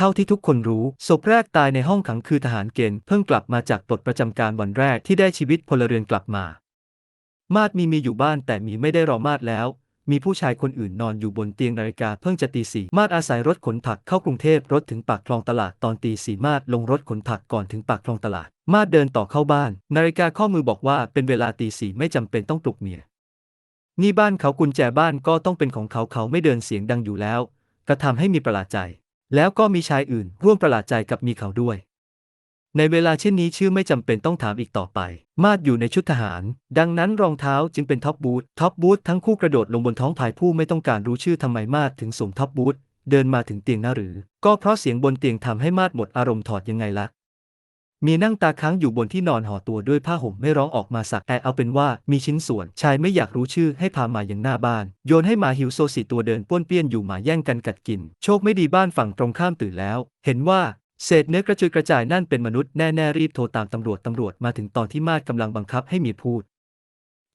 เท่าที่ทุกคนรู้ ศพแรกตายในห้องขังคือทหารเกณฑ์เพิ่งกลับมาจากปลดประจำการวันแรกที่ได้ชีวิตพลเรือนกลับมา มาดมีมีอยู่บ้านแต่มีไม่ได้รอมาดแล้ว มีผู้ชายคนอื่นนอนอยู่บนเตียงนาฬิกาเพิ่งจะตีสี่มาดอาศัยรถขนผักเข้ากรุงเทพรถถึงปากคลองตลาดตอนตีสี่มาดลงรถขนผักก่อนถึงปากคลองตลาด มาดเดินต่อเข้าบ้าน นาฬิกาข้อมือบอกว่าเป็นเวลาตีสี่ไม่จำเป็นต้องปลุกเมียนี่บ้านเขากุญแจบ้านก็ต้องเป็นของเขาเขาไม่เดินเสียงดังอยู่แล้วกระทำให้มีประหลาดใจ แล้วก็มีชายอื่นร่วมประหลาดใจกับมีเขาด้วย ในเวลาเช่นนี้ชื่อไม่จำเป็นต้องถามอีกต่อไป มาดอยู่ในชุดทหาร ดังนั้นรองเท้าจึงเป็นท็อปบูทท็อปบูททั้งคู่กระโดดลงบนท้องพายผู้ไม่ต้องการรู้ชื่อทำไมมาดถึงสวมท็อปบูทเดินมาถึงเตียงน้าหรือ ก็เพราะเสียงบนเตียงทำให้มาดหมดอารมณ์ถอดยังไงล่ะ มีนั่งตาค้างอยู่บนที่นอนห่อตัวด้วยผ้าห่มไม่ร้องออกมาสักแอะเอาเป็นว่ามีชิ้นส่วน ชายไม่อยากรู้ชื่อให้พามายังหน้าบ้าน โยนให้หมาหิวโซสีตัวเดินป้วนเปี้ยนอยู่หมาแย่งกันกัดกิน โชคไม่ดีบ้านฝั่งตรงข้ามตื่นแล้ว เห็นว่าเศษเนื้อกระจุยกระจายนั่นเป็นมนุษย์แน่ ๆ รีบโทรตามตำรวจตำรวจมาถึงตอนที่มาดกำลังบังคับให้มีพูด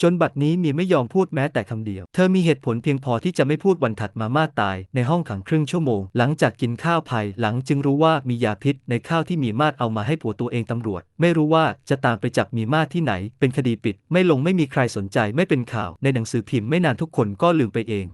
จนบัดนี้มีไม่ยอมพูดแม้แต่คำเดียว เธอมีเหตุผลเพียงพอที่จะไม่พูดวันถัดมามาตาย ในห้องขังครึ่งชั่วโมง หลังจากกินข้าวภายหลังจึงรู้ว่ามียาพิษในข้าวที่มีมาดเอามาให้ผัวตัวเองตำรวจ ไม่รู้ว่าจะตามไปจับมีมาดที่ไหน เป็นคดีปิด ไม่ลงไม่มีใครสนใจไม่เป็นข่าว ในหนังสือพิมพ์ไม่นานทุกคนก็ลืมไปเอง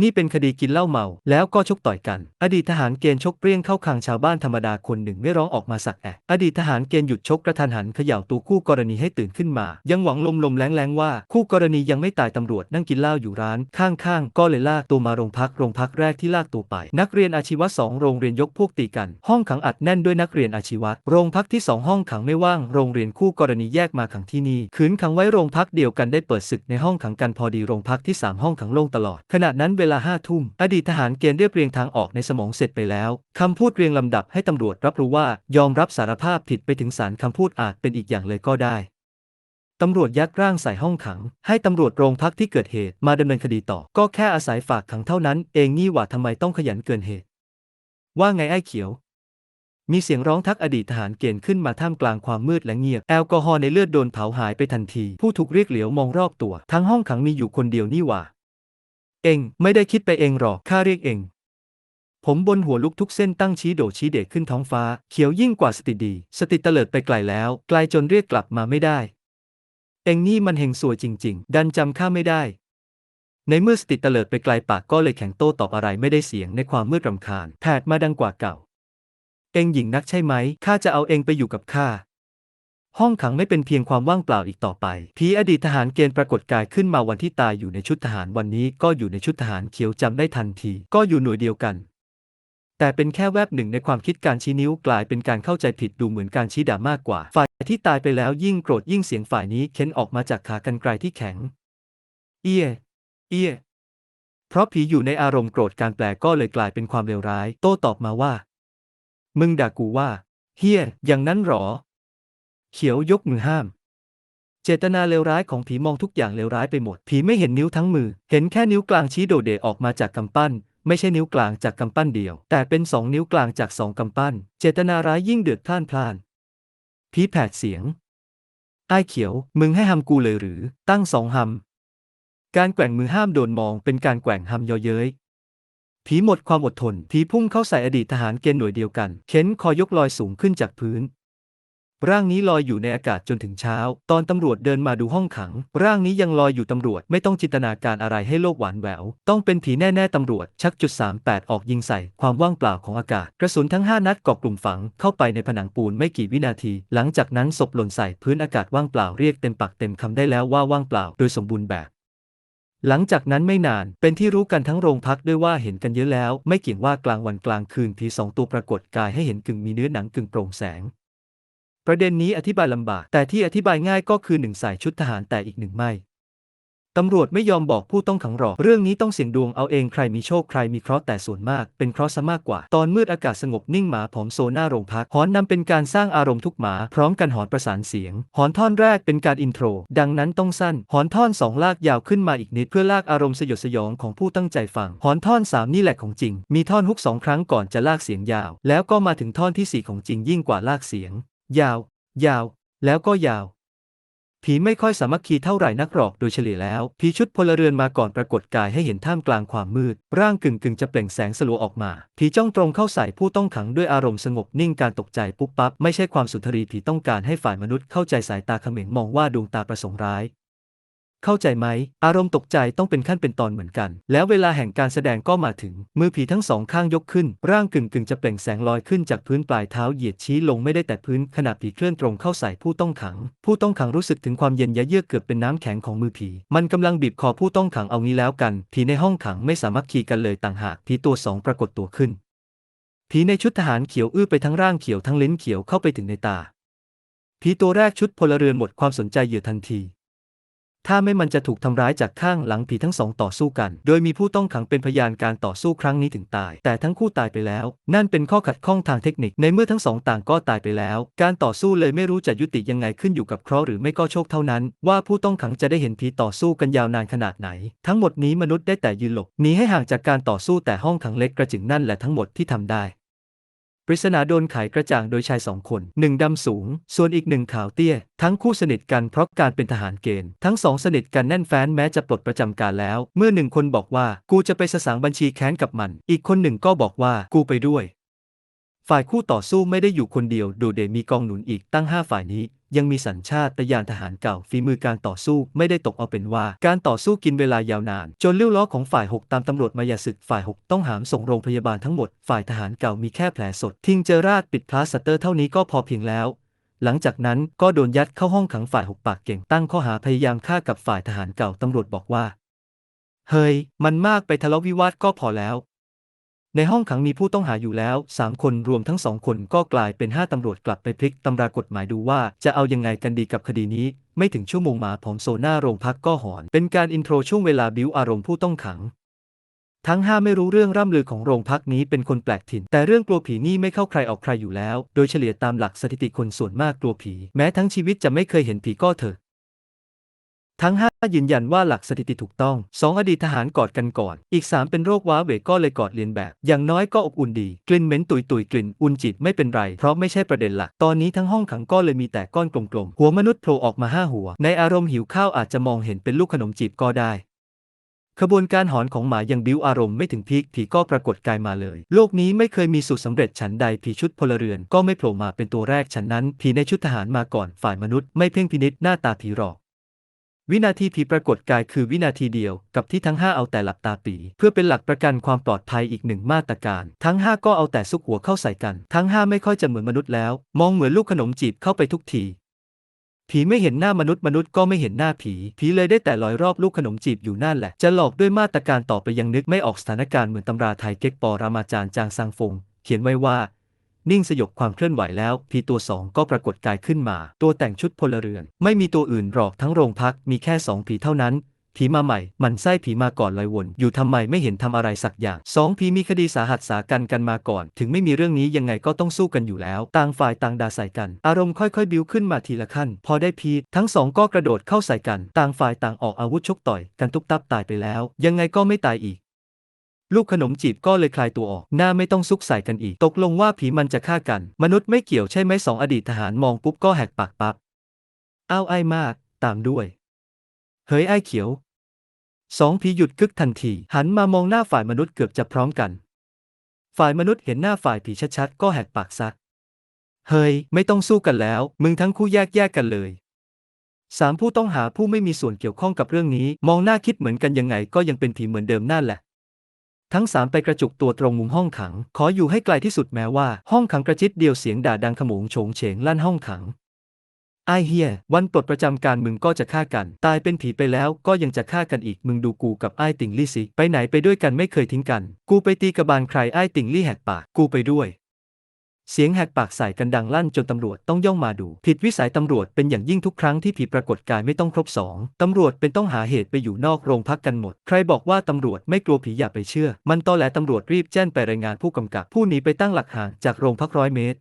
นี่เป็นคดีกินเหล้าเมา แล้วก็ชกต่อยกัน อดีตทหารเกณฑ์ชกเปรี้ยงเข้าคางชาวบ้านธรรมดาคนหนึ่งไม่ร้องออกมาสักแอะอดีตทหารเกณฑ์หยุดชกกระทันหันเขย่าตัวคู่กรณีให้ตื่นขึ้นมา ยังหวังลมลมแรงแรงๆว่า คู่กรณียังไม่ตายตำรวจนั่งกินเหล้าอยู่ร้าน ข้างๆ ก็เลยลากตัวมาโรงพักโรงพักแรกที่ลากตัวไป นักเรียนอาชีวะสองโรงเรียนยกพวกตีกัน ห้องขังอัดแน่นด้วยนักเรียนอาชีวะ โรงพักที่สองห้องขังไม่ว่าง โรงเรียนคู่กรณีแยกมาขังที่นี่ขืนขังไว้โรงพักเดียวกันได้เปิดศึกในห้องขังกันพอดีโรงพักที่สามห้องขังโล่งตลอดขณะนั้นเวลาห้าทุ่ม อดีตทหารเกณฑ์เรียบเรียงทางออกในสมองเสร็จไปแล้ว คำพูดเรียงลำดับให้ตำรวจรับรู้ว่ายอมรับสารภาพผิดไปถึงศาลคำพูดอาจเป็นอีกอย่างเลยก็ได้ตำรวจยัดร่างใส่ห้องขัง ให้ตำรวจโรงพักที่เกิดเหตุมาดำเนินคดีต่อ ก็แค่อาศัยฝากขังเท่านั้น เองนี่หว่าทำไมต้องขยันเกินเหตุ ว่าไงไอ้เขียว มีเสียงร้องทักอดีตทหารเกณฑ์ขึ้นมาท่ามกลางความมืดและเงียบ แอลกอฮอล์ในเลือดโดนเผาหายไปทันที ผู้ถูกเรียกเหลียวมองรอบตัว ทั้งห้องขังมีอยู่คนเดียวนี่หว่า เองไม่ได้คิดไปเองหรอกข้าเรียกเอง ผมบนหัวลุกทุกเส้นตั้งชี้โดชี้เด็กขึ้นท้องฟ้า เขียวยิ่งกว่าสติดี สติเตลิดไปไกลแล้ว ไกลจนเรียกกลับมาไม่ได้ เองนี่มันเฮงซวยจริง ๆ ดันจำข้าไม่ได้ ในเมื่อสติเตลิดไปไกลปากก็เลยแข็งโต้ตอบอะไรไม่ได้เสียงในความมืดรำคาญแผดมาดังกว่าเก่า เองหญิงนักใช่ไหมข้าจะเอาเองไปอยู่กับข้า ห้องขังไม่เป็นเพียงความว่างเปล่าอีกต่อไป ผีอดีตทหารเกณฑ์ปรากฏกายขึ้นมาวันที่ตายอยู่ในชุดทหารวันนี้ก็อยู่ในชุดทหารเขียวจำได้ทันที ก็อยู่หน่วยเดียวกัน แต่เป็นแค่แวบหนึ่งในความคิดการชี้นิ้วกลายเป็นการเข้าใจผิดดูเหมือนการชี้ด่ามากกว่า ฝ่ายที่ตายไปแล้วยิ่งโกรธยิ่งเสียงฝ่ายนี้เค้นออกมาจากขากรรไกรที่แข็ง เอียเอียเพราะผีอยู่ในอารมณ์โกรธการแปลก็เลยกลายเป็นความเลวร้าย โต้ตอบมาว่า มึงด่ากูว่า เฮียอย่างนั้นหรอ เขียวยกมือห้าม เจตนาเลวร้ายของผีมองทุกอย่างเลวร้ายไปหมด ผีไม่เห็นนิ้วทั้งมือ เห็นแค่นิ้วกลางชี้โดดเด่ออกมาจากกำปั้น ไม่ใช่นิ้วกลางจากกำปั้นเดียว แต่เป็นสองนิ้วกลางจากสองกำปั้น เจตนาร้ายยิ่งเดือดพล่านพลาน ผีแผดเสียงไอ้เขียว มึงให้หำกูเลยหรือ ตั้งสองหำการแกว่งมือห้ามโดนมองเป็นการแกว่งหำยาะเย้ยผีหมดความอดทนผีพุ่งเข้าใส่อดีตทหารเกณฑ์หน่วยเดียวกัน เข็นคอยกลอยสูงขึ้นจากพื้น ร่างนี้ลอยอยู่ในอากาศจนถึงเช้า ตอนตำรวจเดินมาดูห้องขัง ร่างนี้ยังลอยอยู่ตำรวจไม่ต้องจินตนาการอะไรให้โลกหวานแหวว ต้องเป็นผีแน่ๆตำรวจ ชักจุด38ออกยิงใส่ ความว่างเปล่าของอากาศ กระสุนทั้ง 5 นัดเกาะกลุ่มฝังเข้าไปในผนังปูนไม่กี่วินาที หลังจากนั้นศพหล่นใส่พื้นอากาศว่างเปล่าเรียกเต็มปากเต็มคำได้แล้วว่าว่างเปล่า โดยสมบูรณ์แบบหลังจากนั้นไม่นานเป็นที่รู้กันทั้งโรงพักด้วยว่าเห็นกันเยอะแล้ว ไม่เกี่ยงว่ากลางวันกลางคืนผีสองตัวปรากฏกายให้เห็นกึ่งมีเนื้อหนังกึ่งโปร่งแสง ประเด็นนี้อธิบายลำบาก แต่ที่อธิบายง่ายก็คือหนึ่งใส่ชุดทหารแต่อีกหนึ่งไม่ ตำรวจไม่ยอมบอกผู้ต้องขังหรอก เรื่องนี้ต้องเสี่ยงดวงเอาเองใครมีโชคใครมีเคราะห์แต่ส่วนมาก เป็นเคราะห์ซะมากกว่า ตอนมืดอากาศสงบนิ่งหมาผอมโซหน้าโรงพักหอนนำเป็นการสร้างอารมณ์ทุกหมาพร้อมกันหอนประสานเสียง หอนท่อนแรกเป็นการอินโทร ดังนั้นต้องสั้น หอนท่อนสองลากยาวขึ้นมาอีกนิดเพื่อลากอารมณ์สยดสยองของผู้ตั้งใจฟัง หอนท่อนสามนี่แหละของจริง มีท่อนฮุกสองครั้งก่อนจะลากเสียงยาว แล้วก็มาถึงท่อนที่สี่ของจริงยิ่งกว่าลากเสียง ยาว ยาว แล้วก็ยาว ผีไม่ค่อยสามัคคีเท่าไหร่นักหรอกโดยเฉลี่ยแล้ว ผีชุดพลเรือนมาก่อนปรากฏกายให้เห็นท่ามกลางความมืด ร่างกึ่งกึ่งจะเปล่งแสงสลัวออกมา ผีจ้องตรงเข้าใส่ผู้ต้องขังด้วยอารมณ์สงบนิ่งการตกใจปุ๊บปั๊บไม่ใช่ความสุนทรีผีต้องการให้ฝ่ายมนุษย์เข้าใจสายตาเขม็งมองว่าดวงตาประสงค์ร้าย เข้าใจไหม อารมณ์ตกใจต้องเป็นขั้นเป็นตอนเหมือนกัน แล้วเวลาแห่งการแสดงก็มาถึง มือผีทั้งสองข้างยกขึ้น ร่างกึ่งกึ่งจะเปล่งแสงลอยขึ้นจากพื้นปลายเท้าเหยียดชี้ลงไม่ได้แต่พื้นขณะผีเคลื่อนตรงเข้าใส่ผู้ต้องขัง ผู้ต้องขังรู้สึกถึงความเย็นยะเยือกเกือบเป็นน้ำแข็งของมือผี มันกำลังบีบคอผู้ต้องขังเอางี้แล้วกัน ผีในห้องขังไม่สามัคคีกันเลยต่างหากผีตัวสองปรากฏตัวขึ้น ผีในชุดทหารเขียวอื้อไปทั้งร่างเขียวทั้งลิ้นเขียวเข้าไปถึงในตาผีตัวแรกชุดพลเรือนหมดความสนใจเหยื่อทันที ถ้าไม่มันจะถูกทำร้ายจากข้างหลังผีทั้งสองต่อสู้กัน โดยมีผู้ต้องขังเป็นพยานการต่อสู้ครั้งนี้ถึงตาย แต่ทั้งคู่ตายไปแล้ว นั่นเป็นข้อขัดข้องทางเทคนิค ในเมื่อทั้งสองต่างก็ตายไปแล้ว การต่อสู้เลยไม่รู้จะยุติยังไงขึ้นอยู่กับเคราะห์หรือไม่ก็โชคเท่านั้น ว่าผู้ต้องขังจะได้เห็นผีต่อสู้กันยาวนานขนาดไหน ทั้งหมดนี้มนุษย์ได้แต่ยืนหลบหนีให้ห่างจากการต่อสู้แต่ห้องขังเล็กกระจึงนั่นแหละทั้งหมดที่ทำได้ ปริศนาโดนไขกระจ่างโดยชายสองคนหนึ่งดำสูง ส่วนอีกหนึ่งขาวเตี้ย ทั้งคู่สนิทกันเพราะการเป็นทหารเกณฑ์ ทั้งสองสนิทกันแน่นแฟ้นแม้จะปลดประจำการแล้ว เมื่อหนึ่งคนบอกว่ากูจะไปสสางบัญชีแค้นกับมัน อีกคนหนึ่งก็บอกว่ากูไปด้วย ฝ่ายคู่ต่อสู้ไม่ได้อยู่คนเดียวโดดเดมีกองหนุนอีกตั้งห้าฝ่ายนี้ ยังมีสัญชาตญาณทหารเก่าฝีมือการต่อสู้ไม่ได้ตกเอาเป็นว่า การต่อสู้กินเวลายาวนาน จนลิ้วล้อของฝ่าย 6 ตามตำรวจมายาศึกฝ่าย 6 ต้องหามส่งโรงพยาบาลทั้งหมด ฝ่ายทหารเก่ามีแค่แผลสด ทิ้งเจอราดปิดพลาสเตอร์เท่านี้ก็พอเพียงแล้วหลังจากนั้นก็โดนยัดเข้าห้องขังฝ่ายหกปากเก่งตั้งข้อหาพยายามฆ่ากับฝ่ายทหารเก่าตำรวจบอกว่า เฮ้ย มันมากไปทะเลาะวิวาทก็พอแล้ว ในห้องขังมีผู้ต้องหาอยู่แล้ว 3 คนรวมทั้งสองคนก็กลายเป็น 5 ตำรวจกลับไปพลิกตำรากฎหมายดูว่าจะเอายังไงกันดีกับคดีนี้ ไม่ถึงชั่วโมงหมาผอมโซหน้าโรงพักก็หอน เป็นการอินโทรช่วงเวลาบิวอารมณ์ผู้ต้องขัง ทั้ง 5 ไม่รู้เรื่องร่ำลือของโรงพักนี้เป็นคนแปลกถิ่น แต่เรื่องกลัวผีนี่ไม่เข้าใครออกใครอยู่แล้ว โดยเฉลี่ยตามหลักสถิติคนส่วนมากกลัวผี แม้ทั้งชีวิตจะไม่เคยเห็นผีก็เถอะ ทั้ง 5 ยืนยันว่าหลักสถิติถูกต้อง 2 อดีตทหารกอดกันก่อน อีก 3 เป็นโรคว้าเหวก็เลยกอดเลียนแบบ อย่างน้อยก็อบอุ่นดี กลิ่นเหม็นตุยตุยๆกลิ่นอุ่นจิตไม่เป็นไร เพราะไม่ใช่ประเด็นหลัก ตอนนี้ทั้งห้องขังก็เลยมีแต่ก้อนกลมๆ หัวมนุษย์โผล่ออกมาห้าหัว ในอารมณ์หิวข้าวอาจจะมองเห็นเป็นลูกขนมจีบก็ได้ขบวนการหอนของหมายังบิ้วอารมณ์ไม่ถึงพีคผีก็ปรากฏกายมาเลย โลกนี้ไม่เคยมีสูตรสำเร็จฉันใดผีชุดพลเรือนก็ไม่โผล่มาเป็นตัวแรกฉันนั้นผีในชุดทหารมาก่อนฝ่ายมนุษย์ไม่เพ่งพินิษหน้าตาผีหรอก วินาทีผีปรากฏกายคือวินาทีเดียวกับที่ทั้ง 5 เอาแต่หลับตาปีเพื่อเป็นหลักประกันความปลอดภัยอีกหนึ่งมาตรการ ทั้ง 5 ก็เอาแต่ซุกหัวเข้าใส่กัน ทั้ง 5 ไม่ค่อยจะเหมือนมนุษย์แล้ว มองเหมือนลูกขนมจีบเข้าไปทุกที ผีไม่เห็นหน้ามนุษย์มนุษย์ก็ไม่เห็นหน้าผี ผีเลยได้แต่ลอยรอบลูกขนมจีบอยู่นั่นแหละ จะหลอกด้วยมาตรการต่อไปยังนึกไม่ออกสถานการณ์เหมือนตำราไทยเก๊กปอรามาจารย์จางซังฟงเขียนไว้ว่า นิ่งสยบความเคลื่อนไหวแล้วผีตัวสองก็ปรากฏกายขึ้นมา ตัวแต่งชุดพลเรือน ไม่มีตัวอื่นหรอกทั้งโรงพักมีแค่สองผีเท่านั้น ผีมาใหม่ มันไส้ผีมาก่อนลอยวน อยู่ทำไมไม่เห็นทำอะไรสักอย่างสองผีมีคดีสาหัสสากันกันมาก่อน ถึงไม่มีเรื่องนี้ยังไงก็ต้องสู้กันอยู่แล้ว ต่างฝ่ายต่างด่าใส่กัน อารมณ์ค่อยๆ บิ้วขึ้นมาทีละขั้น พอได้พีทั้งสองก็กระโดดเข้าใส่กัน ต่างฝ่ายต่างออกอาวุธชกต่อย กันตุบตับตายไปแล้ว ยังไงก็ไม่ตายอีก ลูกขนมจีบก็เลยคลายตัวออก หน้าไม่ต้องซุกใส่กันอีก ตกลงว่าผีมันจะฆ่ากัน มนุษย์ไม่เกี่ยวใช่ไหมสองอดีตทหารมองปุ๊บก็แหกปากปั๊บอ้าวไอ้มาก ตามด้วย เฮ้ยไอ้เขียว สองผีหยุดกึกทันที หันมามองหน้าฝ่ายมนุษย์เกือบจะพร้อมกัน ฝ่ายมนุษย์เห็นหน้าฝ่ายผีชัดๆก็แหกปากซัก เฮ้ย ไม่ต้องสู้กันแล้ว มึงทั้งคู่แยกแยกกันเลยสามผู้ต้องหาผู้ไม่มีส่วนเกี่ยวข้องกับเรื่องนี้ มองหน้าคิดเหมือนกันยังไงก็ยังเป็นผีเหมือนเดิมนั่นแหละ ทั้งสามไปกระจุกตัวตรงมุมห้องขัง ขออยู่ให้ไกลที่สุดแม้ว่า ห้องขังกระจิตเดียวเสียงด่าดังขโมงโฉงเฉงลั่นห้องขังไอเฮีย วันปลดประจำการมึงก็จะฆ่ากัน ตายเป็นผีไปแล้วก็ยังจะฆ่ากันอีกมึงดูกูกับไอ้ติ่งลี่สิ ไปไหนไปด้วยกันไม่เคยทิ้งกัน กูไปตีกระบาลใครไอ้ติ่งลี่แหกปาก กูไปด้วย เสียงแหกปากใส่กันดังลั่นจนตำรวจต้องย่องมาดู ผิดวิสัยตำรวจเป็นอย่างยิ่งทุกครั้งที่ผีปรากฏกายไม่ต้องครบสองตำรวจเป็นต้องหาเหตุไปอยู่นอกโรงพักกันหมด ใครบอกว่าตำรวจไม่กลัวผีอย่าไปเชื่อ มันตอแหลตำรวจรีบแจ้งไปรายงานผู้กำกับ ผู้หนีไปตั้งหลักห่างจากโรงพักร้อยเมตร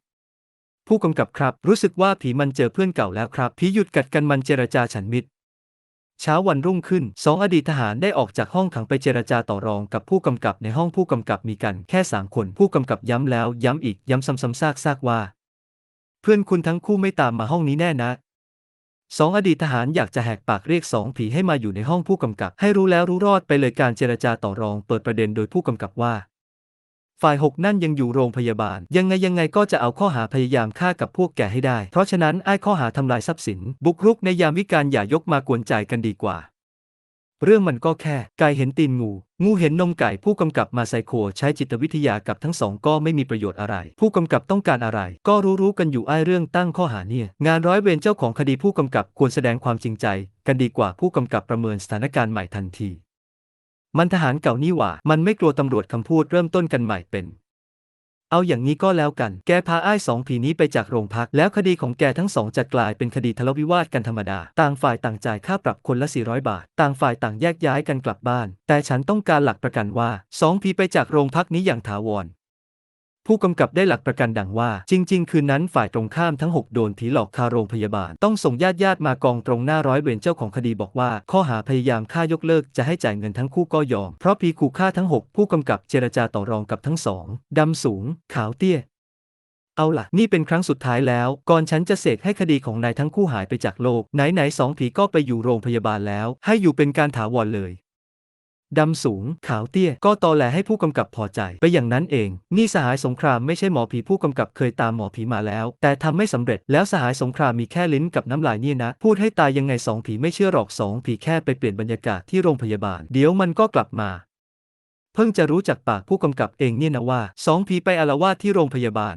ผู้กำกับครับ รู้สึกว่าผีมันเจอเพื่อนเก่าแล้วครับผีหยุดกัดกันมันเจรจาฉันมิตร เช้าวันรุ่งขึ้นสองอดีตทหารได้ออกจากห้องขังไปเจรจาต่อรองกับผู้กำกับในห้องผู้กำกับมีกันแค่สามคนผู้กำกับย้ำแล้วย้ำอีกย้ำซ้ำๆซากๆว่า เพื่อนคุณทั้งคู่ไม่ตามมาห้องนี้แน่นะสองอดีตทหารอยากจะแหกปากเรียกสองผีให้มาอยู่ในห้องผู้กำกับ ให้รู้แล้วรู้รอดไปเลยการเจรจาต่อรองเปิดประเด็นโดยผู้กำกับว่า ฝ่ายหกนั่นยังอยู่โรงพยาบาล ยังไงยังไงก็จะเอาข้อหาพยายามฆ่ากับพวกแกให้ได้ เพราะฉะนั้นไอ้ข้อหาทำลายทรัพย์สิน บุกรุกในยามวิการอย่ายกมากวนใจกันดีกว่า เรื่องมันก็แค่ไก่เห็นตีนงู งูเห็นนมไก่ผู้กำกับมาไซโคใช้จิตวิทยากับทั้งสองก็ไม่มีประโยชน์อะไร ผู้กำกับต้องการอะไร ก็รู้ๆกันอยู่ไอ้เรื่องตั้งข้อหาเนี่ย งานร้อยเวรเจ้าของคดีผู้กำกับควรแสดงความจริงใจ กันดีกว่าผู้กำกับประเมินสถานการณ์ใหม่ทันที มันทหารเก่านี่หว่า มันไม่กลัวตำรวจคำพูดเริ่มต้นกันใหม่เป็น เอาอย่างนี้ก็แล้วกัน แกพาไอ้สองผีนี้ไปจากโรงพัก แล้วคดีของแกทั้งสองจะกลายเป็นคดีทะเลาะวิวาทกันธรรมดา ต่างฝ่ายต่างจ่ายค่าปรับคนละ 400 บาท ต่างฝ่ายต่างแยกย้ายกันกลับบ้าน แต่ฉันต้องการหลักประกันว่าสองผีไปจากโรงพักนี้อย่างถาวร ผู้กำกับได้หลักประกันดังว่า จริง ๆ คืนนั้นฝ่ายตรงข้ามทั้ง 6 โดนผีหลอกคาโรงพยาบาล ต้องส่งญาติญาติๆมากองตรงหน้าร้อยเวรเจ้าของคดีบอกว่า ข้อหาพยายามฆ่ายกเลิกจะให้จ่ายเงินทั้งคู่ก็ยอม เพราะผีขู่ฆ่าทั้ง 6 ผู้กำกับเจรจาต่อรองกับทั้งสองดำสูง ขาวเตี้ยเอาล่ะ นี่เป็นครั้งสุดท้ายแล้ว ก่อนฉันจะเสกให้คดีของนายทั้งคู่หายไปจากโลก ไหนๆสองผีก็ไปอยู่โรงพยาบาลแล้ว ให้อยู่เป็นการถาวรเลย ดำสูง ขาวเตี้ย ก็ตอแหลให้ผู้กำกับพอใจไปอย่างนั้นเอง นี่สหายสงครามไม่ใช่หมอผีผู้กำกับเคยตามหมอผีมาแล้ว แต่ทำไม่สำเร็จแล้วสหายสงครามมีแค่ลิ้นกับน้ำลายเนี่ยนะ พูดให้ตายยังไงสองผีไม่เชื่อหรอกสองผีแค่ไปเปลี่ยนบรรยากาศที่โรงพยาบาล เดี๋ยวมันก็กลับมาเพิ่งจะรู้จากปากผู้กำกับเองเนี่ยนะว่าสองผีไปอาละวาดที่โรงพยาบาล